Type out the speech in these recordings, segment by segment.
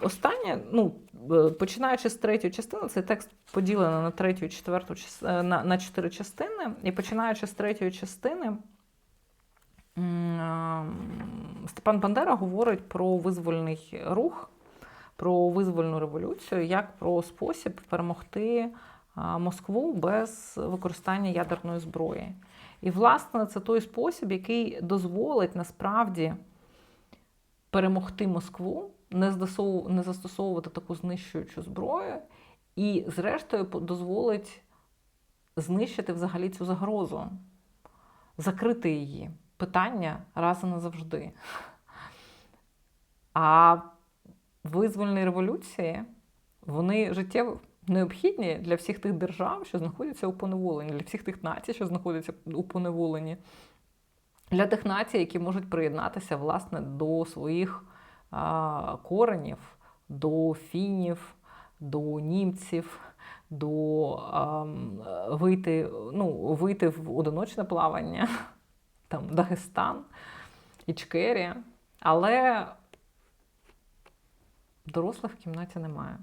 останнє, ну, е, починаючи з третьої частини, цей текст поділено на третю четверту е, на, на чотири частини. І починаючи з третьої частини, е, Степан Бандера говорить про визвольний рух, про визвольну революцію, як про спосіб перемогти Москву без використання ядерної зброї. І, власне, це той спосіб, який дозволить насправді перемогти Москву, не застосовувати таку знищуючу зброю, і, зрештою, дозволить знищити взагалі цю загрозу, закрити її. Питання раз і назавжди. А визвольні революції вони життєво необхідні для всіх тих держав, що знаходяться у поневоленні, для всіх тих націй, що знаходяться у поневоленні, для тих націй, які можуть приєднатися власне до своїх коренів, до фінів, до німців, до а, вийти, ну, вийти в одиночне плавання, там Дагестан, Ічкерія. Але дорослих в кімнаті немає.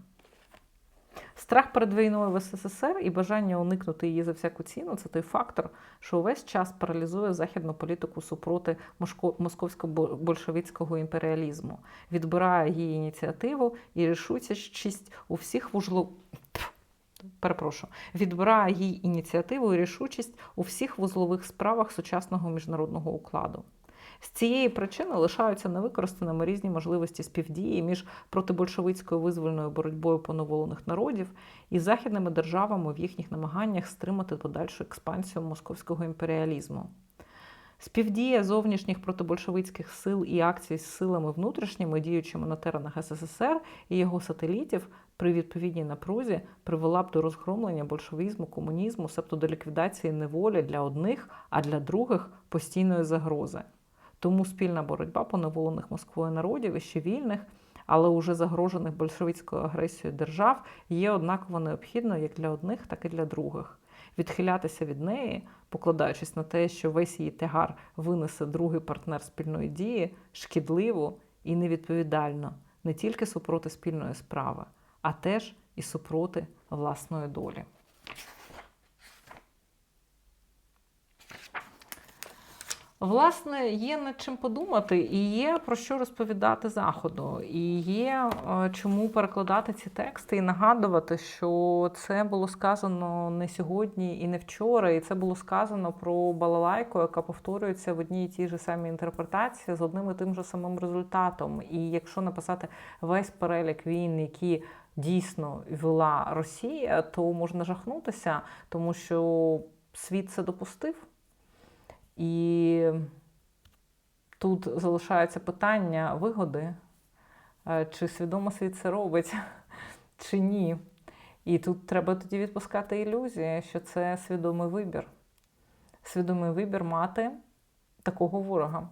Страх перед війною в СССР і бажання уникнути її за всяку ціну це той фактор, що увесь час паралізує західну політику супроти московсько-большевицького імперіалізму, відбирає її ініціативу і рішучість у всіх вужло... Пф, Перепрошую, відбирає їй ініціативу і рішучість у всіх вузлових справах сучасного міжнародного укладу. З цієї причини лишаються невикористаними різні можливості співдії між протибольшевицькою визвольною боротьбою поневолених народів і західними державами в їхніх намаганнях стримати подальшу експансію московського імперіалізму. Співдія зовнішніх протибольшевицьких сил і акцій з силами внутрішніми, діючими на теренах СССР і його сателітів при відповідній напрузі привела б до розгромлення большевізму, комунізму, себто до ліквідації неволі для одних, а для других постійної загрози. Тому спільна боротьба поневолених Москвою народів і ще вільних, але уже загрожених большевицькою агресією держав є однаково необхідною як для одних, так і для других. Відхилятися від неї, покладаючись на те, що весь її тягар винесе другий партнер спільної дії, шкідливо і невідповідально не тільки супроти спільної справи, а теж і супроти власної долі. Власне, є над чим подумати, і є про що розповідати заходу, і є е, чому перекладати ці тексти і нагадувати, що це було сказано не сьогодні і не вчора, і це було сказано про балалайку, яка повторюється в одній і тій же самій інтерпретації з одним і тим же самим результатом. І якщо написати весь перелік війн, які дійсно вела Росія, то можна жахнутися, тому що світ це допустив. І тут залишається питання вигоди, е, чи свідомо світ це робить, чи ні. І тут треба тоді відпускати ілюзії, що це свідомий вибір. Свідомий вибір мати такого ворога.